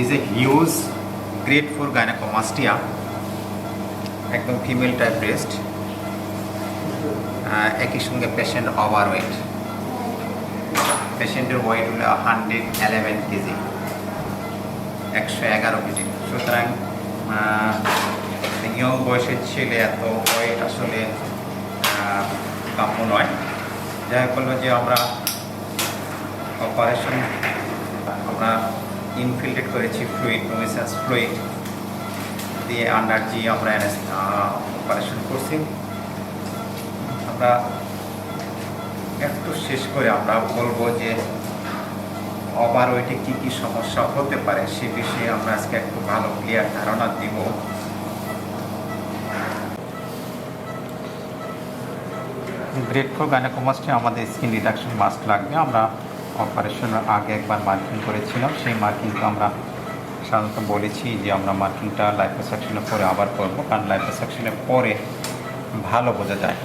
Is a huge great for gynaecomastia একদম female type breast একই সঙ্গে পেশেন্ট ওভার ওয়েট পেশেন্টের ওয়েট হলো হান্ড্রেড এলেভেন কেজি একশো এগারো কেজি সুতরাং ইয়ং বয়সের ছেলে এত ওয়েট আসলে কাম্য নয়। যাই হোক বলব যে আমরা অপারেশন আমরা ইনফিল্ট্রেট করেছি ফ্লুইড নোমিসেন্স ফ্লুইড দিয়ে আন্ডার জি আমরা অপারেশন করছি। আমরা একটু শেষ করে আমরা বলব যে ওভার ওয়েটে কী কী সমস্যা হতে পারে সে বিষয়ে আমরা আজকে একটু ভালো ক্লিয়ার ধারণা দিব। গ্রেট ফর গাইনাকোমাস্টে আমাদের স্কিন রিডাকশন মাস্ক লাগবে। আমরা অপারেশনের আগে একবার মার্কিং করেছিলাম, সেই মার্কিংটা আমরা সাধারণত বলেছি যে আমরা মার্কিংটা লাইফোসাকশনের পরে আবার করব, কারণ লাইফোসাকশনের পরে ভালো বোঝা যায়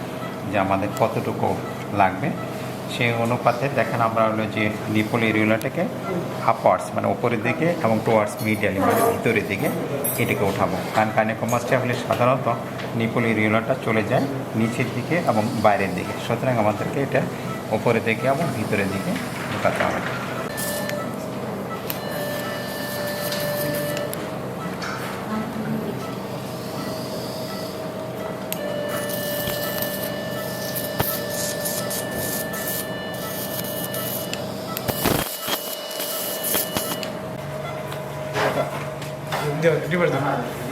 যে আমাদের কতটুকু লাগবে। সেই অনুপাতে দেখেন আমরা হলো যে নিপল এরিওলাটাকে আপওয়ার্ডস মানে ওপরের দিকে এবং টোয়ার্ডস মিডিয়ালি মানে ভিতরের দিকে এটাকে ওঠাবো। কারণ কাইনেকোমাস্টে হলে সাধারণত নিপল এরিওলাটা চলে যায় নিচের দিকে এবং বাইরের দিকে। সুতরাং আমাদেরকে এটা ওপরের দিকে এবং ভিতরের দিকে ではリバルだ。